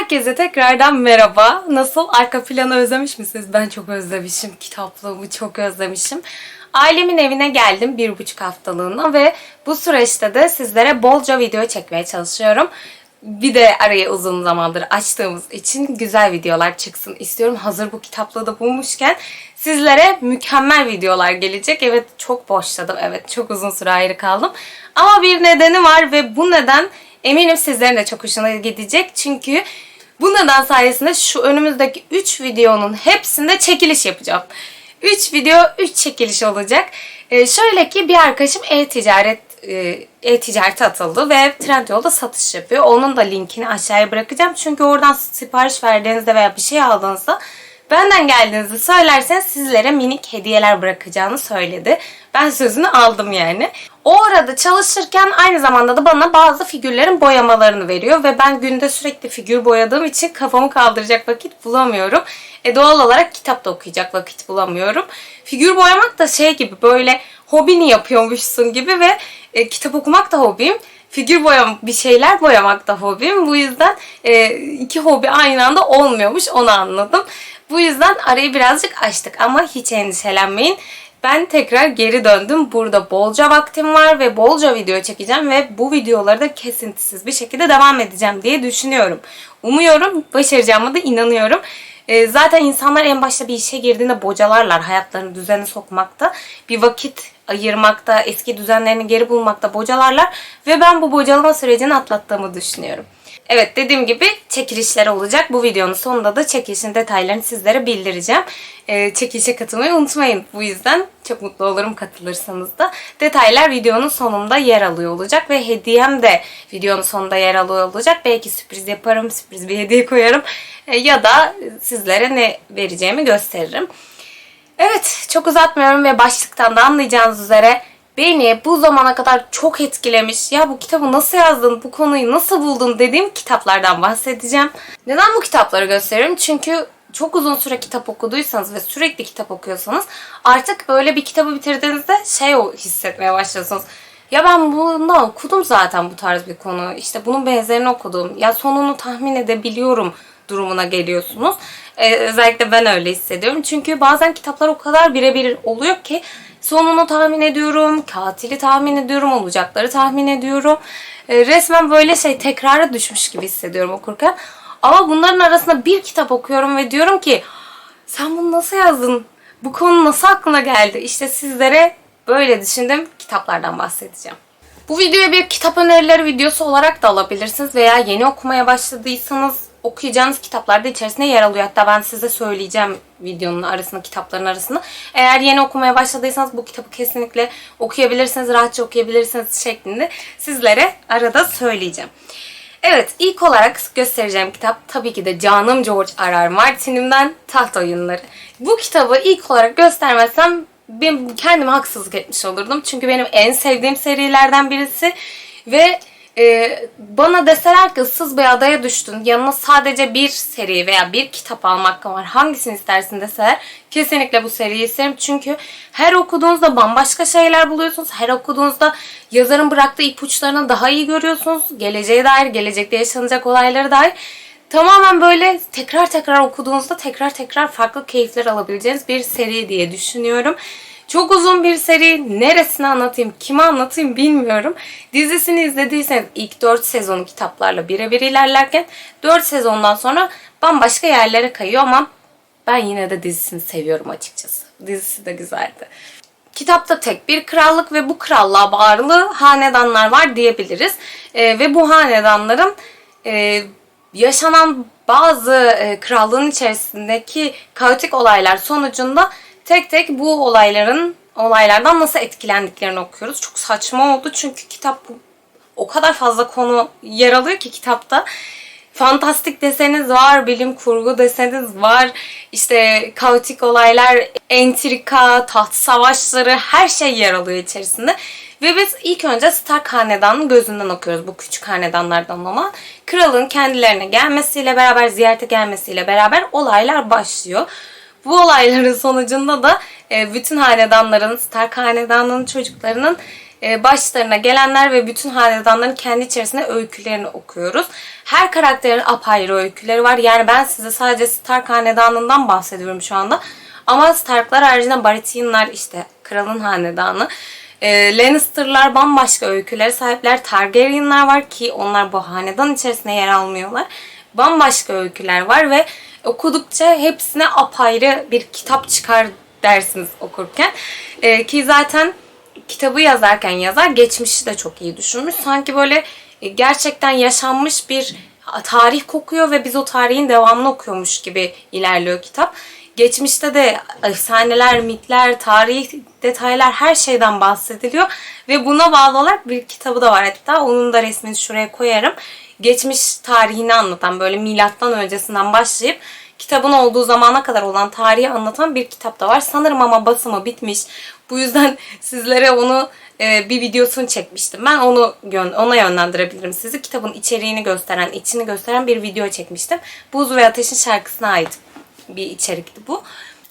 Herkese tekrardan merhaba. Nasıl? Arka planı özlemiş misiniz? Ben çok özlemişim. Kitaplığımı çok özlemişim. Ailemin evine geldim bir buçuk haftalığına ve bu süreçte de sizlere bolca video çekmeye çalışıyorum. Bir de arayı uzun zamandır açtığımız için güzel videolar çıksın istiyorum. Hazır bu kitaplığı da bulmuşken sizlere mükemmel videolar gelecek. Evet çok boşladım. Evet çok uzun süre ayrı kaldım. Ama bir nedeni var ve bu neden eminim sizlerin de çok hoşuna gidecek. Çünkü bu neden sayesinde şu önümüzdeki 3 videonun hepsinde çekiliş yapacağım. 3 video 3 çekiliş olacak. Ee, şöyle ki bir arkadaşım e-ticaret e, e-ticarete atıldı ve Trendyol'da satış yapıyor. Onun da linkini aşağıya bırakacağım. Çünkü oradan sipariş verdiğinizde veya bir şey aldığınızda benden geldiğinizi söylerseniz sizlere minik hediyeler bırakacağını söyledi. Ben sözünü aldım yani. O arada çalışırken aynı zamanda da bana bazı figürlerin boyamalarını veriyor ve ben günde sürekli figür boyadığım için kafamı kaldıracak vakit bulamıyorum. E doğal olarak kitap da okuyacak vakit bulamıyorum. Figür boyamak da şey gibi böyle hobini yapıyormuşsun gibi ve e, kitap okumak da hobim. Figür boyam bir şeyler boyamak da hobim. Bu yüzden e, iki hobi aynı anda olmuyormuş onu anladım. Bu yüzden arayı birazcık açtık ama hiç endişelenmeyin. Ben tekrar geri döndüm. Burada bolca vaktim var ve bolca video çekeceğim ve bu videoları da kesintisiz bir şekilde devam edeceğim diye düşünüyorum. Umuyorum başaracağıma da inanıyorum. Ee, zaten insanlar en başta bir işe girdiğinde bocalarlar hayatlarını düzene sokmakta. Bir vakit ayırmakta, eski düzenlerini geri bulmakta bocalarlar ve ben bu bocalama sürecini atlattığımı düşünüyorum. Evet dediğim gibi çekilişler olacak. Bu videonun sonunda da çekilişin detaylarını sizlere bildireceğim. Ee, çekilişe katılmayı unutmayın. Bu yüzden çok mutlu olurum katılırsanız da. Detaylar videonun sonunda yer alıyor olacak ve hediyem de videonun sonunda yer alıyor olacak. Belki sürpriz yaparım, sürpriz bir hediye koyarım Ee, ya da sizlere ne vereceğimi gösteririm. Evet çok uzatmıyorum ve başlıktan da anlayacağınız üzere beni bu zamana kadar çok etkilemiş. Ya bu kitabı nasıl yazdın, bu konuyu nasıl buldun dediğim kitaplardan bahsedeceğim. Neden bu kitapları gösteriyorum? Çünkü çok uzun süre kitap okuduysanız ve sürekli kitap okuyorsanız artık böyle bir kitabı bitirdiğinizde şey hissetmeye başlıyorsunuz. Ya ben bunu okudum zaten bu tarz bir konu. İşte bunun benzerini okudum. Ya sonunu tahmin edebiliyorum durumuna geliyorsunuz. Ee, özellikle ben öyle hissediyorum. Çünkü bazen kitaplar o kadar birebir oluyor ki sonunu tahmin ediyorum, katili tahmin ediyorum, olacakları tahmin ediyorum. Ee, resmen böyle şey tekrara düşmüş gibi hissediyorum okurken. Ama bunların arasında bir kitap okuyorum ve diyorum ki sen bunu nasıl yazdın? Bu konu nasıl aklına geldi? İşte sizlere böyle düşündüm kitaplardan bahsedeceğim. Bu videoya bir kitap önerileri videosu olarak da alabilirsiniz veya yeni okumaya başladıysanız okuyacağınız kitaplar da içerisinde yer alıyor. Hatta ben size söyleyeceğim videonun arasında, kitapların arasında. Eğer yeni okumaya başladıysanız bu kitabı kesinlikle okuyabilirsiniz, rahatça okuyabilirsiniz şeklinde sizlere arada söyleyeceğim. Evet, ilk olarak göstereceğim kitap tabii ki de canım George R. R. Martin'imden Taht Oyunları. Bu kitabı ilk olarak göstermezsem ben kendime haksızlık etmiş olurdum. Çünkü benim en sevdiğim serilerden birisi ve e, bana deseler ki ıssız bir adaya düştün yanına sadece bir seri veya bir kitap almak var hangisini istersin deseler kesinlikle bu seriyi isterim. Çünkü her okuduğunuzda bambaşka şeyler buluyorsunuz. Her okuduğunuzda yazarın bıraktığı ipuçlarını daha iyi görüyorsunuz. Geleceğe dair, gelecekte yaşanacak olaylara dair tamamen böyle tekrar tekrar okuduğunuzda tekrar tekrar farklı keyifler alabileceğiniz bir seri diye düşünüyorum. Çok uzun bir seri. Neresini anlatayım, kime anlatayım bilmiyorum. Dizisini izlediyseniz ilk 4 sezonu kitaplarla birebir ilerlerken 4 sezondan sonra bambaşka yerlere kayıyor ama ben yine de dizisini seviyorum açıkçası. Dizisi de güzeldi. Kitapta tek bir krallık ve bu krallığa bağlı hanedanlar var diyebiliriz. Ee, ve bu hanedanların e, yaşanan bazı e, krallığın içerisindeki kaotik olaylar sonucunda tek tek bu olayların olaylardan nasıl etkilendiklerini okuyoruz. Çok saçma oldu çünkü kitap o kadar fazla konu yer alıyor ki kitapta. Fantastik deseniz var, bilim kurgu deseniz var. İşte kaotik olaylar, entrika, taht savaşları her şey yer alıyor içerisinde. Ve biz ilk önce Stark hanedanının gözünden okuyoruz bu küçük hanedanlardan olan. Kralın kendilerine gelmesiyle beraber, ziyarete gelmesiyle beraber olaylar başlıyor. Bu olayların sonucunda da e, bütün hanedanların, Stark hanedanının çocuklarının e, başlarına gelenler ve bütün hanedanların kendi içerisinde öykülerini okuyoruz. Her karakterin apayrı öyküleri var. Yani ben size sadece Stark hanedanından bahsediyorum şu anda. Ama Starklar haricinde Baratheonlar işte kralın hanedanı. E, Lannister'lar bambaşka öykülere sahipler. Targaryenlar var ki onlar bu hanedan içerisinde yer almıyorlar. Bambaşka öyküler var ve okudukça hepsine apayrı bir kitap çıkar dersiniz okurken. E, ki zaten kitabı yazarken yazar geçmişi de çok iyi düşünmüş. Sanki böyle e, gerçekten yaşanmış bir tarih kokuyor ve biz o tarihin devamını okuyormuş gibi ilerliyor kitap. Geçmişte de efsaneler, mitler, tarih detaylar her şeyden bahsediliyor ve buna bağlı olarak bir kitabı da var hatta onun da resmini şuraya koyarım. Geçmiş tarihini anlatan böyle milattan öncesinden başlayıp kitabın olduğu zamana kadar olan tarihi anlatan bir kitap da var. Sanırım ama basımı bitmiş. Bu yüzden sizlere onu e, bir videosunu çekmiştim. Ben onu ona yönlendirebilirim sizi. Kitabın içeriğini gösteren, içini gösteren bir video çekmiştim. Buz ve Ateş'in şarkısına ait bir içerikti bu.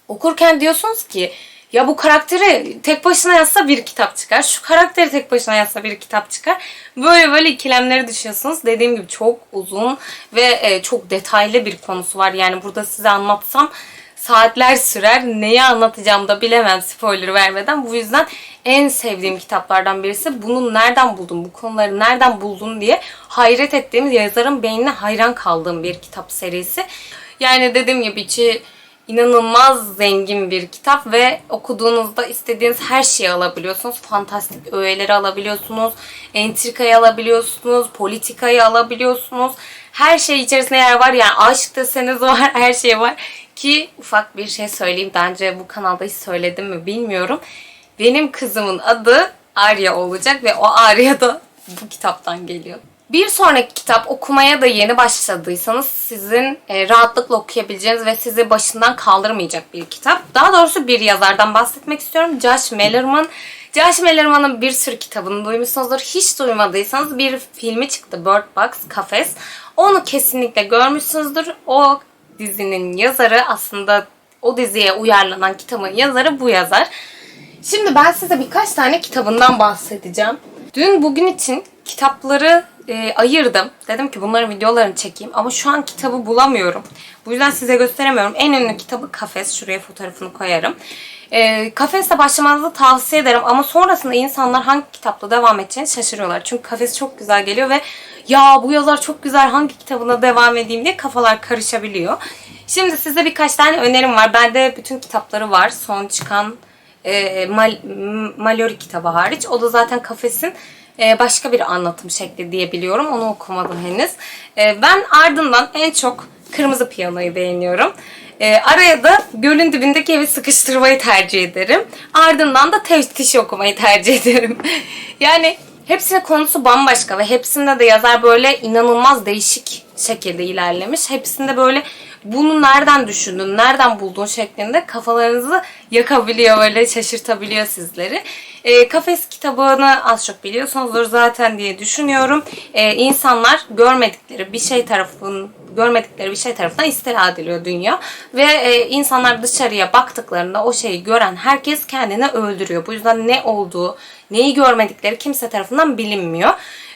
Okurken diyorsunuz ki ya bu karakteri tek başına yazsa bir kitap çıkar. Şu karakteri tek başına yazsa bir kitap çıkar. Böyle böyle ikilemlere düşüyorsunuz. Dediğim gibi çok uzun ve e, çok detaylı bir konusu var. Yani burada size anlatsam saatler sürer. Neyi anlatacağım da bilemem spoiler vermeden. Bu yüzden en sevdiğim kitaplardan birisi. Bunu nereden buldun, bu konuları nereden buldun diye hayret ettiğim, yazarın beynine hayran kaldığım bir kitap serisi. Yani dediğim gibi içi inanılmaz zengin bir kitap ve okuduğunuzda istediğiniz her şeyi alabiliyorsunuz. Fantastik öğeleri alabiliyorsunuz, entrikayı alabiliyorsunuz, politikayı alabiliyorsunuz. Her şey içerisinde yer var. Yani aşk deseniz var, her şey var. Ki ufak bir şey söyleyeyim. Daha önce bu kanalda hiç söyledim mi bilmiyorum. Benim kızımın adı Arya olacak ve o Arya da bu kitaptan geliyor. Bir sonraki kitap okumaya da yeni başladıysanız sizin e, rahatlıkla okuyabileceğiniz ve sizi başından kaldırmayacak bir kitap. Daha doğrusu bir yazardan bahsetmek istiyorum. Josh Malerman. Josh Malerman'ın bir sürü kitabını duymuşsunuzdur. Hiç duymadıysanız bir filmi çıktı Bird Box, Kafes. Onu kesinlikle görmüşsünüzdür. O dizinin yazarı aslında o diziye uyarlanan kitabın yazarı bu yazar. Şimdi ben size birkaç tane kitabından bahsedeceğim. Dün bugün için kitapları e, ayırdım. Dedim ki bunların videolarını çekeyim ama şu an kitabı bulamıyorum. Bu yüzden size gösteremiyorum. En ünlü kitabı Kafes. Şuraya fotoğrafını koyarım. E, Kafes'le başlamanızı tavsiye ederim ama sonrasında insanlar hangi kitapla devam edeceğini şaşırıyorlar. Çünkü Kafes çok güzel geliyor ve ya bu yazar çok güzel hangi kitabına devam edeyim diye kafalar karışabiliyor. Şimdi size birkaç tane önerim var. Bende bütün kitapları var. Son çıkan e, Mal, Mallory kitabı hariç. O da zaten Kafes'in e, başka bir anlatım şekli diye biliyorum. Onu okumadım henüz. E, ben ardından en çok Kırmızı Piyano'yu beğeniyorum. E, araya da Gölün Dibindeki Evi sıkıştırmayı tercih ederim. Ardından da Teftişi okumayı tercih ederim. yani hepsinin konusu bambaşka ve hepsinde de yazar böyle inanılmaz değişik şekilde ilerlemiş. Hepsinde böyle bunu nereden düşündün, nereden buldun şeklinde kafalarınızı yakabiliyor, böyle şaşırtabiliyor sizleri. E, Kafes kitabını az çok biliyorsunuzdur zaten diye düşünüyorum. E, insanlar görmedikleri bir şey tarafın görmedikleri bir şey tarafından istila ediliyor dünya. Ve e, insanlar dışarıya baktıklarında o şeyi gören herkes kendini öldürüyor. Bu yüzden ne olduğu, neyi görmedikleri kimse tarafından bilinmiyor.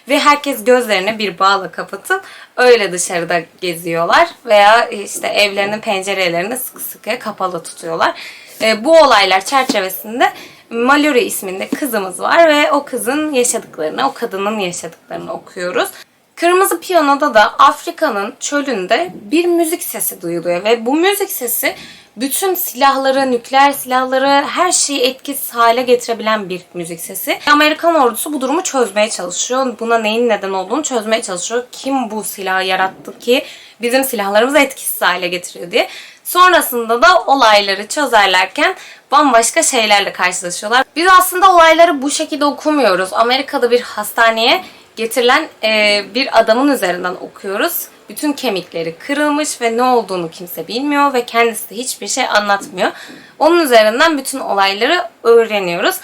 Ve herkes gözlerini bir bağla kapatıp öyle dışarıda geziyorlar. Veya işte evlerinin pencerelerini sıkı sıkı kapalı tutuyorlar. E, bu olaylar çerçevesinde Mallory isminde kızımız var ve o kızın yaşadıklarını, o kadının yaşadıklarını okuyoruz. Kırmızı Piyano'da da Afrika'nın çölünde bir müzik sesi duyuluyor ve bu müzik sesi bütün silahları, nükleer silahları, her şeyi etkisiz hale getirebilen bir müzik sesi. Amerikan ordusu bu durumu çözmeye çalışıyor. Buna neyin neden olduğunu çözmeye çalışıyor. Kim bu silahı yarattı ki bizim silahlarımızı etkisiz hale getiriyor diye. Sonrasında da olayları çözerlerken bambaşka şeylerle karşılaşıyorlar. Biz aslında olayları bu şekilde okumuyoruz. Amerika'da bir hastaneye getirilen e, bir adamın üzerinden okuyoruz. Bütün kemikleri kırılmış ve ne olduğunu kimse bilmiyor ve kendisi de hiçbir şey anlatmıyor. Onun üzerinden bütün olayları öğreniyoruz.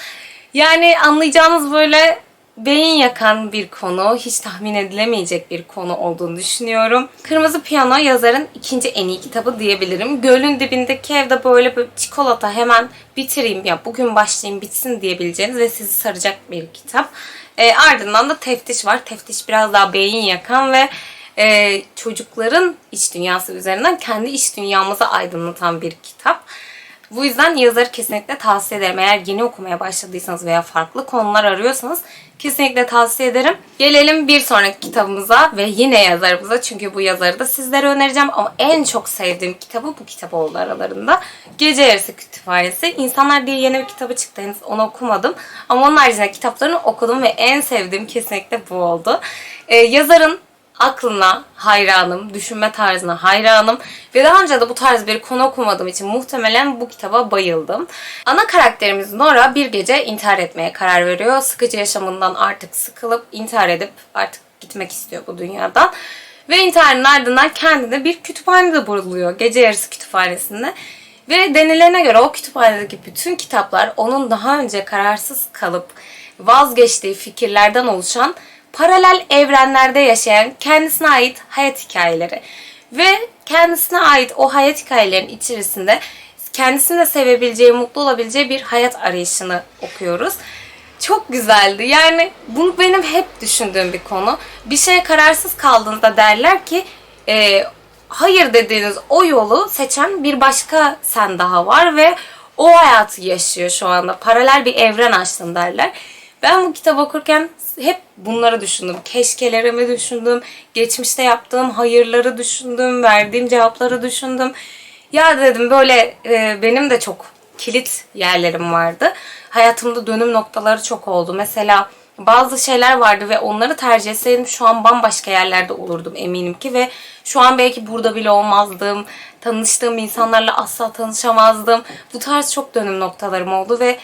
Yani anlayacağınız böyle beyin yakan bir konu, hiç tahmin edilemeyecek bir konu olduğunu düşünüyorum. Kırmızı Piyano yazarın ikinci en iyi kitabı diyebilirim. Gölün dibindeki evde böyle bir çikolata hemen bitireyim ya bugün başlayayım bitsin diyebileceğiniz ve sizi saracak bir kitap. E, ardından da Teftiş var. Teftiş biraz daha beyin yakan ve e, çocukların iç dünyası üzerinden kendi iç dünyamızı aydınlatan bir kitap. Bu yüzden yazarı kesinlikle tavsiye ederim. Eğer yeni okumaya başladıysanız veya farklı konular arıyorsanız kesinlikle tavsiye ederim. Gelelim bir sonraki kitabımıza ve yine yazarımıza. Çünkü bu yazarı da sizlere önereceğim. Ama en çok sevdiğim kitabı bu kitap oldu aralarında. Gece Yarısı Kütüphanesi. İnsanlar diye yeni bir kitabı çıktı. Henüz onu okumadım. Ama onun haricinde kitaplarını okudum ve en sevdiğim kesinlikle bu oldu. Ee, yazarın aklına hayranım, düşünme tarzına hayranım ve daha önce de bu tarz bir konu okumadığım için muhtemelen bu kitaba bayıldım. Ana karakterimiz Nora bir gece intihar etmeye karar veriyor. Sıkıcı yaşamından artık sıkılıp intihar edip artık gitmek istiyor bu dünyadan. Ve intiharın ardından kendini bir kütüphanede buluyor. Gece yarısı kütüphanesinde. Ve denilene göre o kütüphanedeki bütün kitaplar onun daha önce kararsız kalıp vazgeçtiği fikirlerden oluşan paralel evrenlerde yaşayan kendisine ait hayat hikayeleri. Ve kendisine ait o hayat hikayelerinin içerisinde kendisini de sevebileceği, mutlu olabileceği bir hayat arayışını okuyoruz. Çok güzeldi. Yani bu benim hep düşündüğüm bir konu. Bir şeye kararsız kaldığınızda derler ki e, hayır dediğiniz o yolu seçen bir başka sen daha var ve o hayatı yaşıyor şu anda. Paralel bir evren açtın derler. Ben bu kitabı okurken hep bunları düşündüm. Keşkelerimi düşündüm. Geçmişte yaptığım hayırları düşündüm. Verdiğim cevapları düşündüm. Ya dedim böyle e, benim de çok kilit yerlerim vardı. Hayatımda dönüm noktaları çok oldu. Mesela bazı şeyler vardı ve onları tercih etseydim şu an bambaşka yerlerde olurdum eminim ki ve şu an belki burada bile olmazdım. Tanıştığım insanlarla asla tanışamazdım. Bu tarz çok dönüm noktalarım oldu ve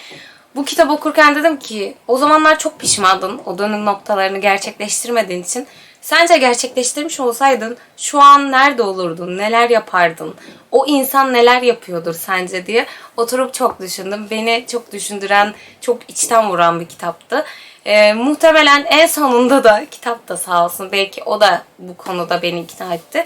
bu kitap okurken dedim ki o zamanlar çok pişmandın o dönüm noktalarını gerçekleştirmediğin için. Sence gerçekleştirmiş olsaydın şu an nerede olurdun, neler yapardın, o insan neler yapıyordur sence diye oturup çok düşündüm. Beni çok düşündüren, çok içten vuran bir kitaptı. Ee, muhtemelen en sonunda da kitap da sağ olsun belki o da bu konuda beni ikna etti.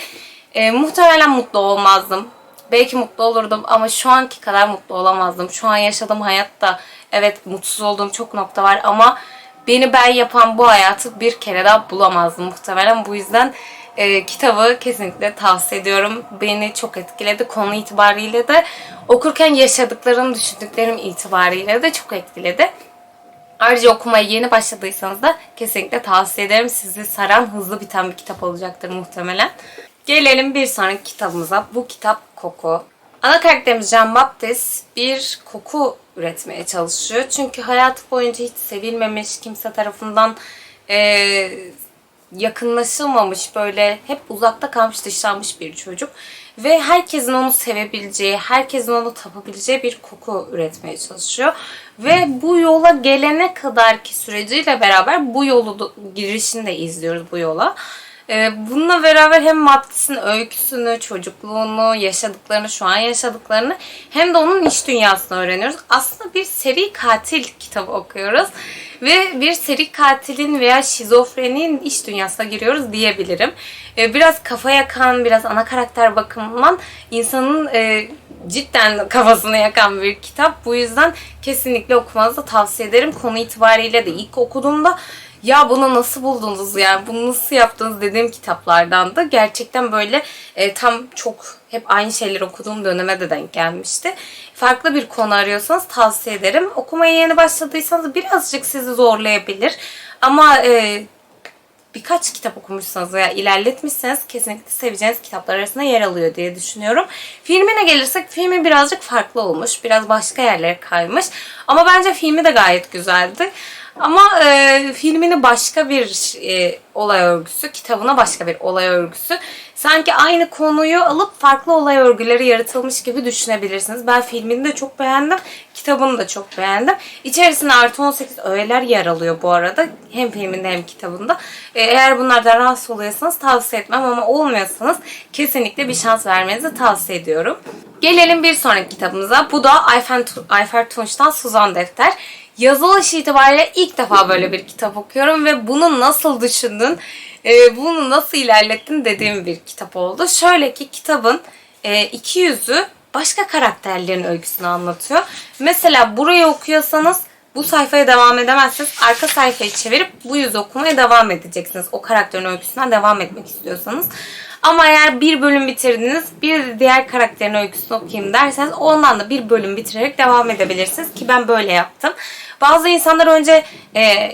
Ee, muhtemelen mutlu olmazdım. Belki mutlu olurdum ama şu anki kadar mutlu olamazdım. Şu an yaşadığım hayatta evet mutsuz olduğum çok nokta var ama beni ben yapan bu hayatı bir kere daha bulamazdım muhtemelen. Bu yüzden e, kitabı kesinlikle tavsiye ediyorum. Beni çok etkiledi. Konu itibariyle de okurken yaşadıklarım, düşündüklerim itibariyle de çok etkiledi. Ayrıca okumaya yeni başladıysanız da kesinlikle tavsiye ederim. Sizi saran, hızlı biten bir kitap olacaktır muhtemelen. Gelelim bir sonraki kitabımıza. Bu kitap Koku. Ana karakterimiz Jean Baptiste bir koku üretmeye çalışıyor. Çünkü hayatı boyunca hiç sevilmemiş, kimse tarafından e, yakınlaşılmamış, böyle hep uzakta kalmış, dışlanmış bir çocuk. Ve herkesin onu sevebileceği, herkesin onu tapabileceği bir koku üretmeye çalışıyor. Ve bu yola gelene kadarki süreciyle beraber bu yolu girişini de izliyoruz bu yola. Ee, bununla beraber hem Mattis'in öyküsünü, çocukluğunu, yaşadıklarını, şu an yaşadıklarını hem de onun iç dünyasını öğreniyoruz. Aslında bir seri katil kitabı okuyoruz. Ve bir seri katilin veya şizofrenin iç dünyasına giriyoruz diyebilirim. Ee, biraz kafa yakan, biraz ana karakter bakımından insanın e, cidden kafasını yakan bir kitap. Bu yüzden kesinlikle okumanızı tavsiye ederim. Konu itibariyle de ilk okuduğumda ya bunu nasıl buldunuz yani bunu nasıl yaptınız dediğim kitaplardan da gerçekten böyle e, tam çok hep aynı şeyleri okuduğum döneme de denk gelmişti. Farklı bir konu arıyorsanız tavsiye ederim. Okumaya yeni başladıysanız birazcık sizi zorlayabilir. Ama e, birkaç kitap okumuşsanız veya ilerletmişseniz kesinlikle seveceğiniz kitaplar arasında yer alıyor diye düşünüyorum. Filmine gelirsek filmi birazcık farklı olmuş. Biraz başka yerlere kaymış. Ama bence filmi de gayet güzeldi. Ama e, filmini başka bir e, olay örgüsü, kitabına başka bir olay örgüsü. Sanki aynı konuyu alıp farklı olay örgüleri yaratılmış gibi düşünebilirsiniz. Ben filmini de çok beğendim, kitabını da çok beğendim. İçerisinde artı 18 öğeler yer alıyor bu arada. Hem filminde hem kitabında. E, eğer bunlardan rahatsız oluyorsanız tavsiye etmem ama olmuyorsanız kesinlikle bir şans vermenizi tavsiye ediyorum. Gelelim bir sonraki kitabımıza. Bu da Ayfer, Ayfer Tunç'tan Suzan Defter. Yazılış itibariyle ilk defa böyle bir kitap okuyorum ve bunu nasıl düşündün, e, bunu nasıl ilerlettin dediğim bir kitap oldu. Şöyle ki kitabın e, iki yüzü başka karakterlerin öyküsünü anlatıyor. Mesela burayı okuyorsanız bu sayfaya devam edemezsiniz. Arka sayfayı çevirip bu yüzü okumaya devam edeceksiniz. O karakterin öyküsünden devam etmek istiyorsanız. Ama eğer bir bölüm bitirdiniz, bir diğer karakterin öyküsünü okuyayım derseniz ondan da bir bölüm bitirerek devam edebilirsiniz ki ben böyle yaptım. Bazı insanlar önce e,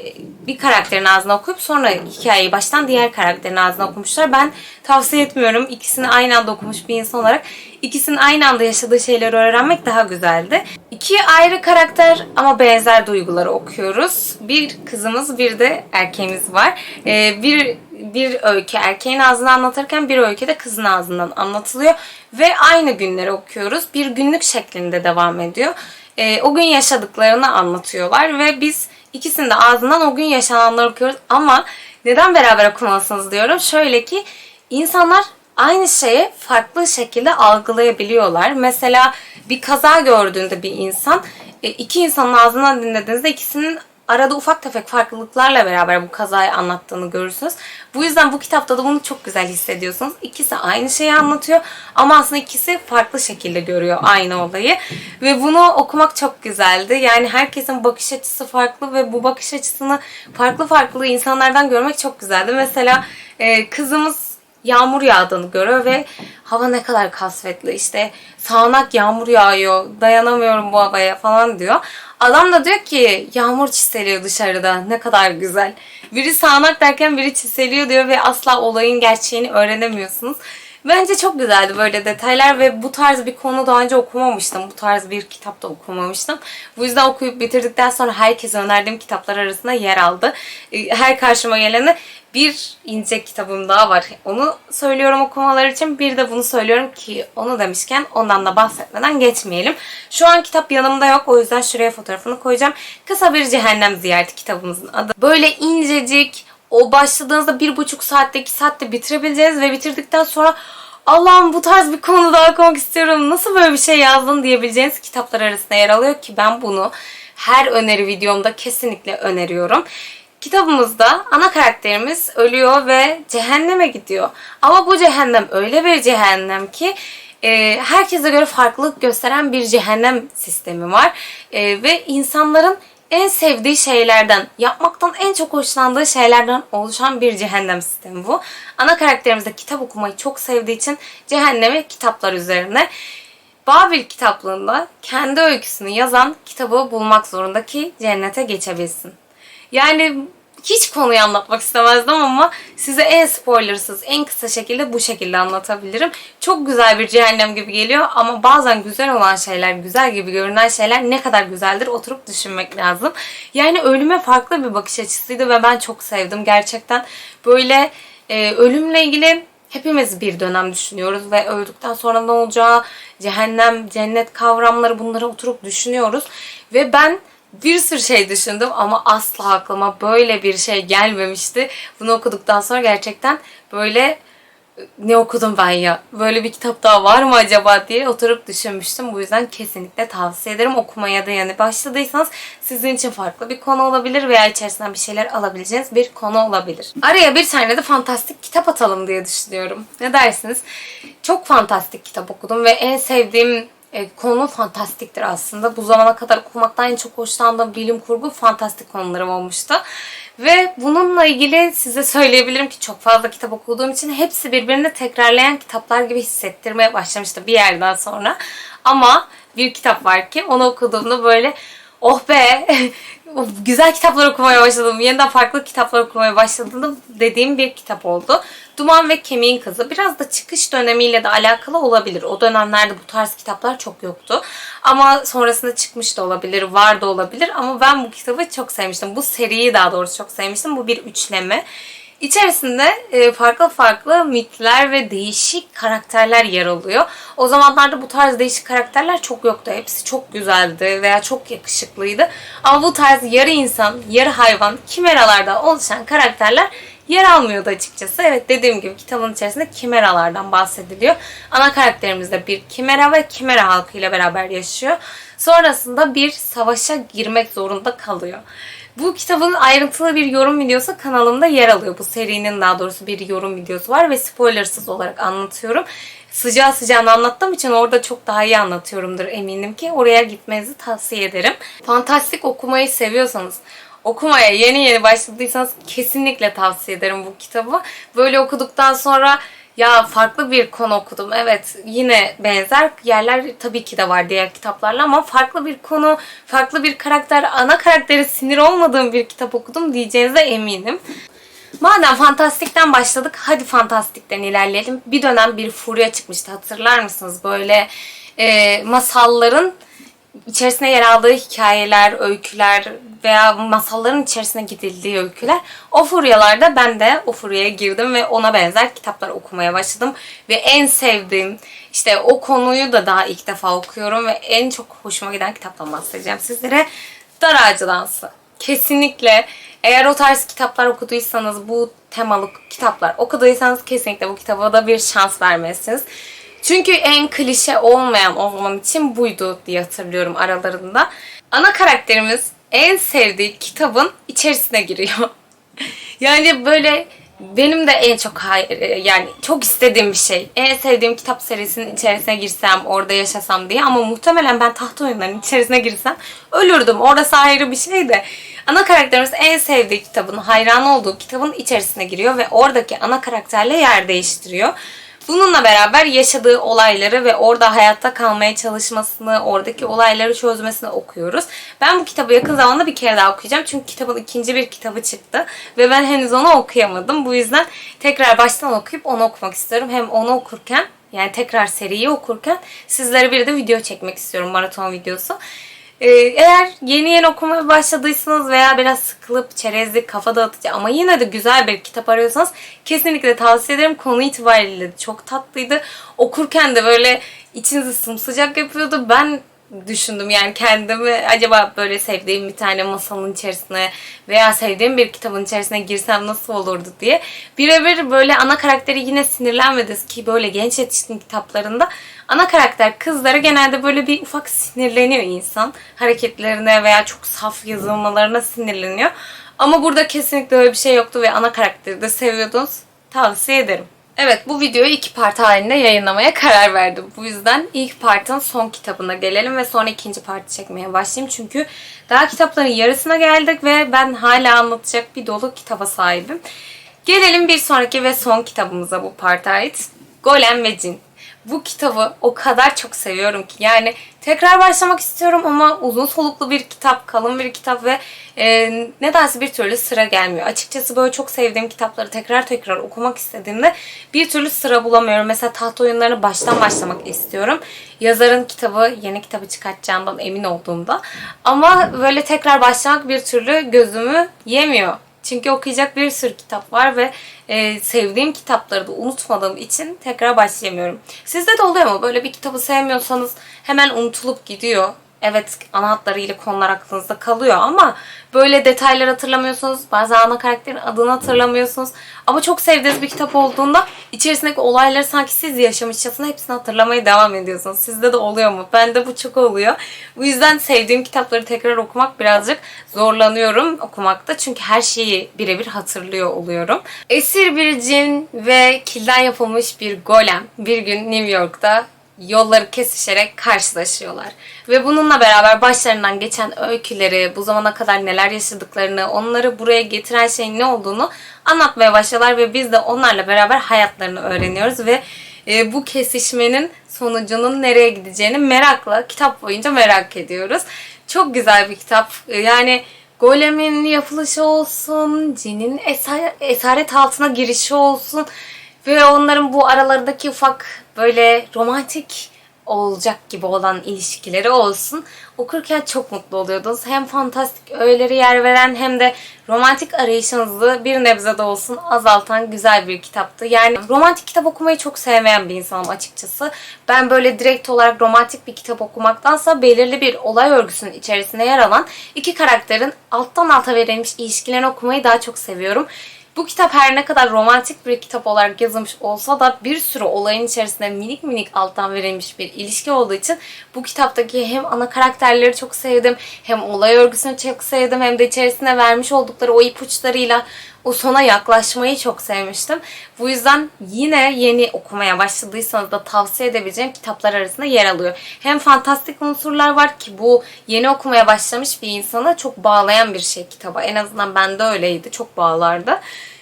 bir karakterin ağzına okuyup sonra hikayeyi baştan diğer karakterin ağzına okumuşlar. Ben tavsiye etmiyorum. İkisini aynı anda okumuş bir insan olarak ikisinin aynı anda yaşadığı şeyleri öğrenmek daha güzeldi. İki ayrı karakter ama benzer duyguları okuyoruz. Bir kızımız bir de erkeğimiz var. E, bir bir öykü erkeğin ağzından anlatırken bir öykü de kızın ağzından anlatılıyor. Ve aynı günleri okuyoruz. Bir günlük şeklinde devam ediyor. Ee, o gün yaşadıklarını anlatıyorlar ve biz ikisinin de ağzından o gün yaşananları okuyoruz. Ama neden beraber okumalısınız diyorum. Şöyle ki insanlar aynı şeyi farklı şekilde algılayabiliyorlar. Mesela bir kaza gördüğünde bir insan e, iki insanın ağzından dinlediğinizde ikisinin arada ufak tefek farklılıklarla beraber bu kazayı anlattığını görürsünüz. Bu yüzden bu kitapta da bunu çok güzel hissediyorsunuz. İkisi aynı şeyi anlatıyor ama aslında ikisi farklı şekilde görüyor aynı olayı. Ve bunu okumak çok güzeldi. Yani herkesin bakış açısı farklı ve bu bakış açısını farklı farklı insanlardan görmek çok güzeldi. Mesela e, kızımız yağmur yağdığını görüyor ve hava ne kadar kasvetli işte sağanak yağmur yağıyor dayanamıyorum bu havaya falan diyor. Adam da diyor ki yağmur çiseliyor dışarıda ne kadar güzel. Biri sağanak derken biri çiseliyor diyor ve asla olayın gerçeğini öğrenemiyorsunuz. Bence çok güzeldi böyle detaylar ve bu tarz bir konu daha önce okumamıştım. Bu tarz bir kitap da okumamıştım. Bu yüzden okuyup bitirdikten sonra herkese önerdiğim kitaplar arasında yer aldı. Ee, Her karşıma geleni bir ince kitabım daha var. Onu söylüyorum okumalar için. Bir de bunu söylüyorum ki onu demişken ondan da bahsetmeden geçmeyelim. Şu an kitap yanımda yok. O yüzden şuraya fotoğrafını koyacağım. Kısa bir cehennem ziyareti kitabımızın adı. Böyle incecik, o başladığınızda bir buçuk saatte iki saatte bitirebileceğiniz ve bitirdikten sonra Allah'ım bu tarz bir konu daha okumak istiyorum. Nasıl böyle bir şey yazdın diyebileceğiniz kitaplar arasında yer alıyor ki ben bunu her öneri videomda kesinlikle öneriyorum. Kitabımızda ana karakterimiz ölüyor ve cehenneme gidiyor. Ama bu cehennem öyle bir cehennem ki e, herkese göre farklılık gösteren bir cehennem sistemi var. E, ve insanların en sevdiği şeylerden, yapmaktan en çok hoşlandığı şeylerden oluşan bir cehennem sistemi bu. Ana karakterimiz de kitap okumayı çok sevdiği için cehennemi kitaplar üzerine. Babil kitaplığında kendi öyküsünü yazan kitabı bulmak zorunda ki cennete geçebilsin. Yani hiç konuyu anlatmak istemezdim ama size en spoilersız, en kısa şekilde bu şekilde anlatabilirim. Çok güzel bir cehennem gibi geliyor ama bazen güzel olan şeyler, güzel gibi görünen şeyler ne kadar güzeldir oturup düşünmek lazım. Yani ölüme farklı bir bakış açısıydı ve ben çok sevdim. Gerçekten böyle e, ölümle ilgili hepimiz bir dönem düşünüyoruz ve öldükten sonra ne olacağı, cehennem, cennet kavramları bunları oturup düşünüyoruz. Ve ben bir sürü şey düşündüm ama asla aklıma böyle bir şey gelmemişti. Bunu okuduktan sonra gerçekten böyle ne okudum ben ya? Böyle bir kitap daha var mı acaba diye oturup düşünmüştüm. Bu yüzden kesinlikle tavsiye ederim okumaya da yani başladıysanız sizin için farklı bir konu olabilir veya içerisinden bir şeyler alabileceğiniz bir konu olabilir. Araya bir tane de fantastik kitap atalım diye düşünüyorum. Ne dersiniz? Çok fantastik kitap okudum ve en sevdiğim e, konu fantastiktir aslında. Bu zamana kadar okumaktan en çok hoşlandığım bilim kurgu fantastik konularım olmuştu. Ve bununla ilgili size söyleyebilirim ki çok fazla kitap okuduğum için hepsi birbirini tekrarlayan kitaplar gibi hissettirmeye başlamıştı bir yerden sonra. Ama bir kitap var ki onu okuduğumda böyle oh be güzel kitaplar okumaya başladım. Yeniden farklı kitaplar okumaya başladım dediğim bir kitap oldu. Duman ve Kemiğin Kızı. Biraz da çıkış dönemiyle de alakalı olabilir. O dönemlerde bu tarz kitaplar çok yoktu. Ama sonrasında çıkmış da olabilir, var da olabilir. Ama ben bu kitabı çok sevmiştim. Bu seriyi daha doğrusu çok sevmiştim. Bu bir üçleme. İçerisinde e, farklı farklı mitler ve değişik karakterler yer alıyor. O zamanlarda bu tarz değişik karakterler çok yoktu. Hepsi çok güzeldi veya çok yakışıklıydı. Ama bu tarz yarı insan, yarı hayvan, kimeralardan oluşan karakterler yer almıyordu açıkçası. Evet dediğim gibi kitabın içerisinde kimeralardan bahsediliyor. Ana karakterimiz de bir kimera ve kimera halkıyla beraber yaşıyor. Sonrasında bir savaşa girmek zorunda kalıyor. Bu kitabın ayrıntılı bir yorum videosu kanalımda yer alıyor. Bu serinin daha doğrusu bir yorum videosu var ve spoilersız olarak anlatıyorum. Sıcağı sıcağına anlattığım için orada çok daha iyi anlatıyorumdur eminim ki. Oraya gitmenizi tavsiye ederim. Fantastik okumayı seviyorsanız, okumaya yeni yeni başladıysanız kesinlikle tavsiye ederim bu kitabı. Böyle okuduktan sonra ya farklı bir konu okudum. Evet yine benzer yerler tabii ki de var diğer kitaplarla ama farklı bir konu, farklı bir karakter, ana karakteri sinir olmadığım bir kitap okudum diyeceğinize eminim. Madem fantastikten başladık, hadi fantastikten ilerleyelim. Bir dönem bir furya çıkmıştı hatırlar mısınız? Böyle e, masalların içerisine yer aldığı hikayeler, öyküler veya masalların içerisine gidildiği öyküler. O furyalarda ben de o furyaya girdim ve ona benzer kitaplar okumaya başladım. Ve en sevdiğim, işte o konuyu da daha ilk defa okuyorum ve en çok hoşuma giden kitaptan bahsedeceğim sizlere. Dar Ağacı Dansı. Kesinlikle eğer o tarz kitaplar okuduysanız, bu temalı kitaplar okuduysanız kesinlikle bu kitaba da bir şans vermelisiniz. Çünkü en klişe olmayan o zaman için buydu diye hatırlıyorum aralarında. Ana karakterimiz en sevdiği kitabın içerisine giriyor. yani böyle benim de en çok hay- yani çok istediğim bir şey. En sevdiğim kitap serisinin içerisine girsem, orada yaşasam diye ama muhtemelen ben taht oyunlarının içerisine girsem ölürdüm. Orası ayrı bir şey de. Ana karakterimiz en sevdiği kitabın, hayran olduğu kitabın içerisine giriyor ve oradaki ana karakterle yer değiştiriyor. Bununla beraber yaşadığı olayları ve orada hayatta kalmaya çalışmasını, oradaki olayları çözmesini okuyoruz. Ben bu kitabı yakın zamanda bir kere daha okuyacağım. Çünkü kitabın ikinci bir kitabı çıktı. Ve ben henüz onu okuyamadım. Bu yüzden tekrar baştan okuyup onu okumak istiyorum. Hem onu okurken yani tekrar seriyi okurken sizlere bir de video çekmek istiyorum. Maraton videosu. Ee, eğer yeni yeni okumaya başladıysanız veya biraz sıkılıp çerezlik kafa dağıtıcı ama yine de güzel bir kitap arıyorsanız kesinlikle tavsiye ederim. Konu itibariyle çok tatlıydı. Okurken de böyle içinizi sımsıcak yapıyordu. Ben düşündüm yani kendimi acaba böyle sevdiğim bir tane masalın içerisine veya sevdiğim bir kitabın içerisine girsem nasıl olurdu diye. Birebir böyle ana karakteri yine sinirlenmedi ki böyle genç yetişkin kitaplarında ana karakter kızlara genelde böyle bir ufak sinirleniyor insan. Hareketlerine veya çok saf yazılmalarına sinirleniyor. Ama burada kesinlikle öyle bir şey yoktu ve ana karakteri de seviyordunuz. Tavsiye ederim. Evet bu videoyu iki part halinde yayınlamaya karar verdim. Bu yüzden ilk partın son kitabına gelelim ve sonra ikinci parti çekmeye başlayayım. Çünkü daha kitapların yarısına geldik ve ben hala anlatacak bir dolu kitaba sahibim. Gelelim bir sonraki ve son kitabımıza bu parta ait. Golem ve Cin. Bu kitabı o kadar çok seviyorum ki yani tekrar başlamak istiyorum ama uzun soluklu bir kitap, kalın bir kitap ve e, nedense bir türlü sıra gelmiyor. Açıkçası böyle çok sevdiğim kitapları tekrar tekrar okumak istediğimde bir türlü sıra bulamıyorum. Mesela taht oyunlarını baştan başlamak istiyorum. Yazarın kitabı, yeni kitabı çıkartacağından emin olduğumda. Ama böyle tekrar başlamak bir türlü gözümü yemiyor. Çünkü okuyacak bir sürü kitap var ve e, sevdiğim kitapları da unutmadığım için tekrar başlayamıyorum. Sizde de oluyor mu? Böyle bir kitabı sevmiyorsanız hemen unutulup gidiyor. Evet ana hatlarıyla konular aklınızda kalıyor ama böyle detaylar hatırlamıyorsunuz. Bazen ana karakterin adını hatırlamıyorsunuz. Ama çok sevdiğiniz bir kitap olduğunda içerisindeki olayları sanki siz yaşamışçasına hepsini hatırlamaya devam ediyorsunuz. Sizde de oluyor mu? Bende bu çok oluyor. Bu yüzden sevdiğim kitapları tekrar okumak birazcık zorlanıyorum okumakta. Çünkü her şeyi birebir hatırlıyor oluyorum. Esir bir cin ve kilden yapılmış bir golem bir gün New York'ta yolları kesişerek karşılaşıyorlar. Ve bununla beraber başlarından geçen öyküleri, bu zamana kadar neler yaşadıklarını, onları buraya getiren şeyin ne olduğunu anlatmaya başlıyorlar ve biz de onlarla beraber hayatlarını öğreniyoruz ve e, bu kesişmenin sonucunun nereye gideceğini merakla, kitap boyunca merak ediyoruz. Çok güzel bir kitap. E, Yani golemin yapılışı olsun, cinin esa- esaret altına girişi olsun ve onların bu aralarındaki ufak böyle romantik olacak gibi olan ilişkileri olsun. Okurken çok mutlu oluyordunuz. Hem fantastik öğeleri yer veren hem de romantik arayışınızı bir nebze de olsun azaltan güzel bir kitaptı. Yani romantik kitap okumayı çok sevmeyen bir insanım açıkçası. Ben böyle direkt olarak romantik bir kitap okumaktansa belirli bir olay örgüsünün içerisinde yer alan iki karakterin alttan alta verilmiş ilişkilerini okumayı daha çok seviyorum. Bu kitap her ne kadar romantik bir kitap olarak yazılmış olsa da bir sürü olayın içerisinde minik minik alttan verilmiş bir ilişki olduğu için bu kitaptaki hem ana karakterleri çok sevdim hem olay örgüsünü çok sevdim hem de içerisine vermiş oldukları o ipuçlarıyla o sona yaklaşmayı çok sevmiştim. Bu yüzden yine yeni okumaya başladıysanız da tavsiye edebileceğim kitaplar arasında yer alıyor. Hem fantastik unsurlar var ki bu yeni okumaya başlamış bir insana çok bağlayan bir şey kitaba. En azından bende öyleydi. Çok bağlardı.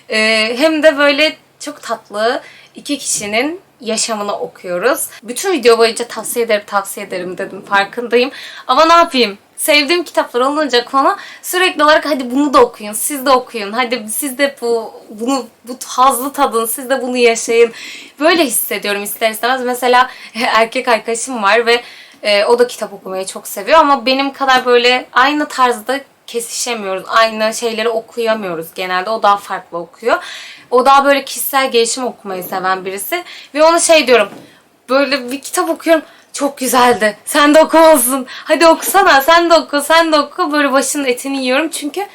Ee, hem de böyle çok tatlı iki kişinin yaşamını okuyoruz. Bütün video boyunca tavsiye ederim, tavsiye ederim dedim farkındayım. Ama ne yapayım? Sevdiğim kitaplar olunca konu sürekli olarak hadi bunu da okuyun, siz de okuyun, hadi siz de bu bunu bu hazlı tadın, siz de bunu yaşayın. Böyle hissediyorum ister istemez. Mesela erkek arkadaşım var ve e, o da kitap okumayı çok seviyor ama benim kadar böyle aynı tarzda kesişemiyoruz. Aynı şeyleri okuyamıyoruz genelde. O daha farklı okuyor. O daha böyle kişisel gelişim okumayı seven birisi. Ve ona şey diyorum. Böyle bir kitap okuyorum. Çok güzeldi. Sen de okumalısın. Hadi okusana. Sen de oku. Sen de oku. Böyle başının etini yiyorum. Çünkü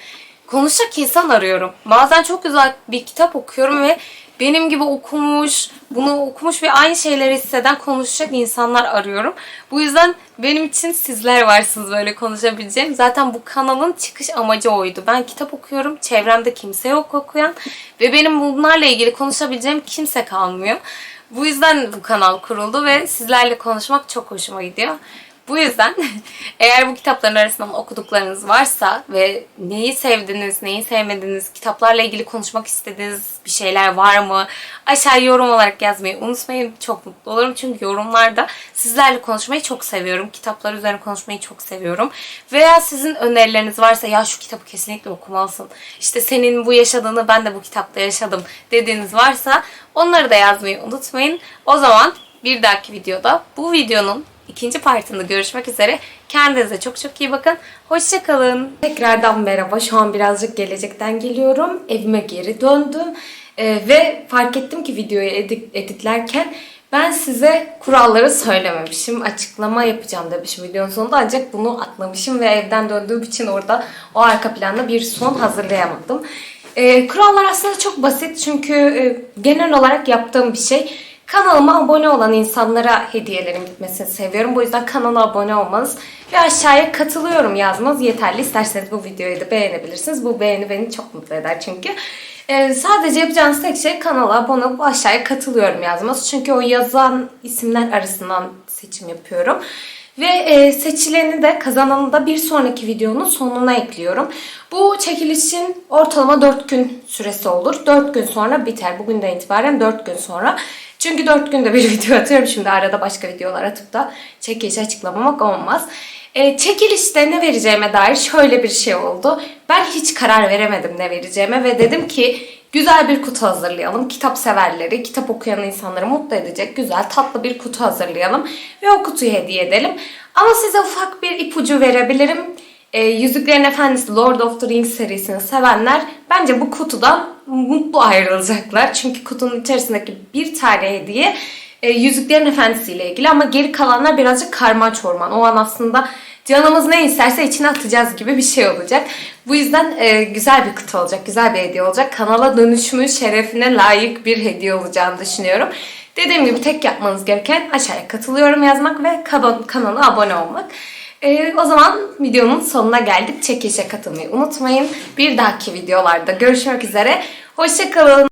konuşacak insan arıyorum. Bazen çok güzel bir kitap okuyorum ve benim gibi okumuş, bunu okumuş ve aynı şeyleri hisseden konuşacak insanlar arıyorum. Bu yüzden benim için sizler varsınız böyle konuşabileceğim. Zaten bu kanalın çıkış amacı oydu. Ben kitap okuyorum, çevremde kimse yok okuyan ve benim bunlarla ilgili konuşabileceğim kimse kalmıyor. Bu yüzden bu kanal kuruldu ve sizlerle konuşmak çok hoşuma gidiyor. Bu yüzden eğer bu kitapların arasından okuduklarınız varsa ve neyi sevdiniz, neyi sevmediniz, kitaplarla ilgili konuşmak istediğiniz bir şeyler var mı? Aşağı yorum olarak yazmayı unutmayın. Çok mutlu olurum çünkü yorumlarda sizlerle konuşmayı çok seviyorum. Kitaplar üzerine konuşmayı çok seviyorum. Veya sizin önerileriniz varsa ya şu kitabı kesinlikle okumalısın. İşte senin bu yaşadığını ben de bu kitapta yaşadım dediğiniz varsa onları da yazmayı unutmayın. O zaman bir dahaki videoda bu videonun ikinci partında görüşmek üzere. Kendinize çok çok iyi bakın. Hoşçakalın. Tekrardan merhaba. Şu an birazcık gelecekten geliyorum. Evime geri döndüm. Ee, ve fark ettim ki videoyu edit, editlerken ben size kuralları söylememişim. Açıklama yapacağım demişim videonun sonunda. Ancak bunu atlamışım ve evden döndüğüm için orada o arka planda bir son hazırlayamadım. Ee, kurallar aslında çok basit çünkü e, genel olarak yaptığım bir şey. Kanalıma abone olan insanlara hediyelerin gitmesini seviyorum. Bu yüzden kanala abone olmanız ve aşağıya katılıyorum yazmanız yeterli. İsterseniz bu videoyu da beğenebilirsiniz. Bu beğeni beni çok mutlu eder çünkü. Ee, sadece yapacağınız tek şey kanala abone olup aşağıya katılıyorum yazmanız. Çünkü o yazan isimler arasından seçim yapıyorum. Ve e, seçileni de kazananı da bir sonraki videonun sonuna ekliyorum. Bu çekilişin ortalama 4 gün süresi olur. 4 gün sonra biter. Bugünden itibaren 4 gün sonra. Çünkü 4 günde bir video atıyorum. Şimdi arada başka videolar atıp da çekilişi açıklamamak olmaz. E, çekilişte ne vereceğime dair şöyle bir şey oldu. Ben hiç karar veremedim ne vereceğime ve dedim ki güzel bir kutu hazırlayalım. Kitap severleri, kitap okuyan insanları mutlu edecek güzel tatlı bir kutu hazırlayalım ve o kutuyu hediye edelim. Ama size ufak bir ipucu verebilirim. E, Yüzüklerin Efendisi Lord of the Rings serisini sevenler bence bu kutudan mutlu ayrılacaklar. Çünkü kutunun içerisindeki bir tane hediye e, Yüzüklerin Efendisi ile ilgili ama geri kalanlar birazcık karman çorman. O an aslında canımız ne isterse içine atacağız gibi bir şey olacak. Bu yüzden e, güzel bir kutu olacak, güzel bir hediye olacak. Kanala dönüşümün şerefine layık bir hediye olacağını düşünüyorum. Dediğim gibi tek yapmanız gereken aşağıya katılıyorum yazmak ve kan- kanala abone olmak. Ee, o zaman videonun sonuna geldik. Çekilişe katılmayı unutmayın. Bir dahaki videolarda görüşmek üzere. Hoşçakalın.